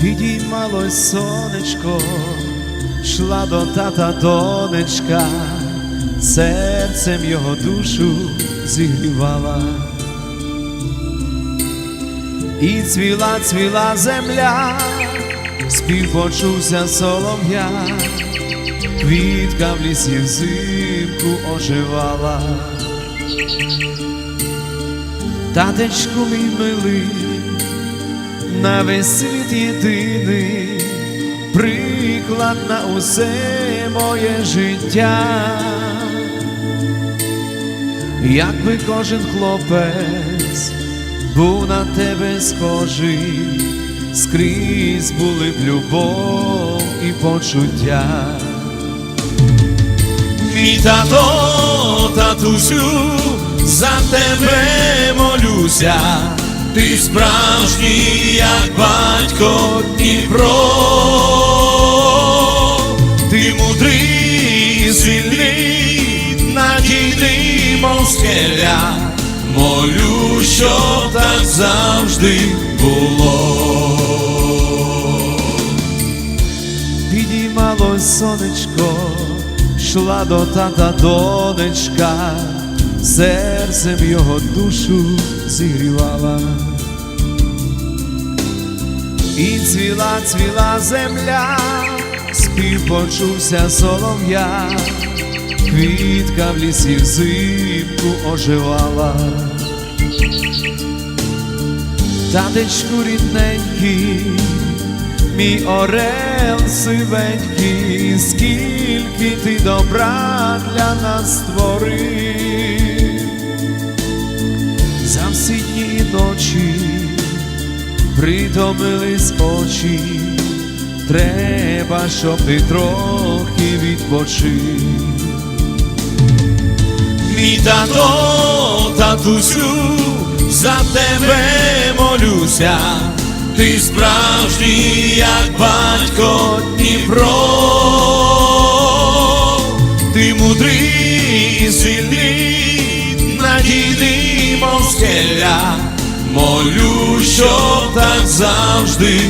Підіймалось сонечко, йшла до тата донечка, серцем його душу зігрівала. І цвіла, цвіла земля, спів почувся солов'я, квітка в лісі взимку оживала. Татечку мій милий, на весь світ єдиний, приклад на усе моє життя. Якби кожен хлопець був на тебе схожий, скрізь були б любов і почуття. Мій тато, татусю, за тебе молюся, ти справжній, як батько Дніпро, ти мудрий, і сильний, надійний, мов скеля, молю, щоб так завжди було. Підіймалось сонечко, йшла до тата донечка, серцем його душу зігрівала. І цвіла, цвіла земля, спів почувся солов'я, квітка в лісі взимку оживала. Татечку рідненький, мій орел сивенький, скільки ти добра для нас створив, притомились очі, треба, щоб ти трохи відпочив. Мій тато, татусю, за тебе молюся, ти справжній, як батько Дніпро, ти мудрий сильний, надійний, мов скеля, молю, щоб так завжди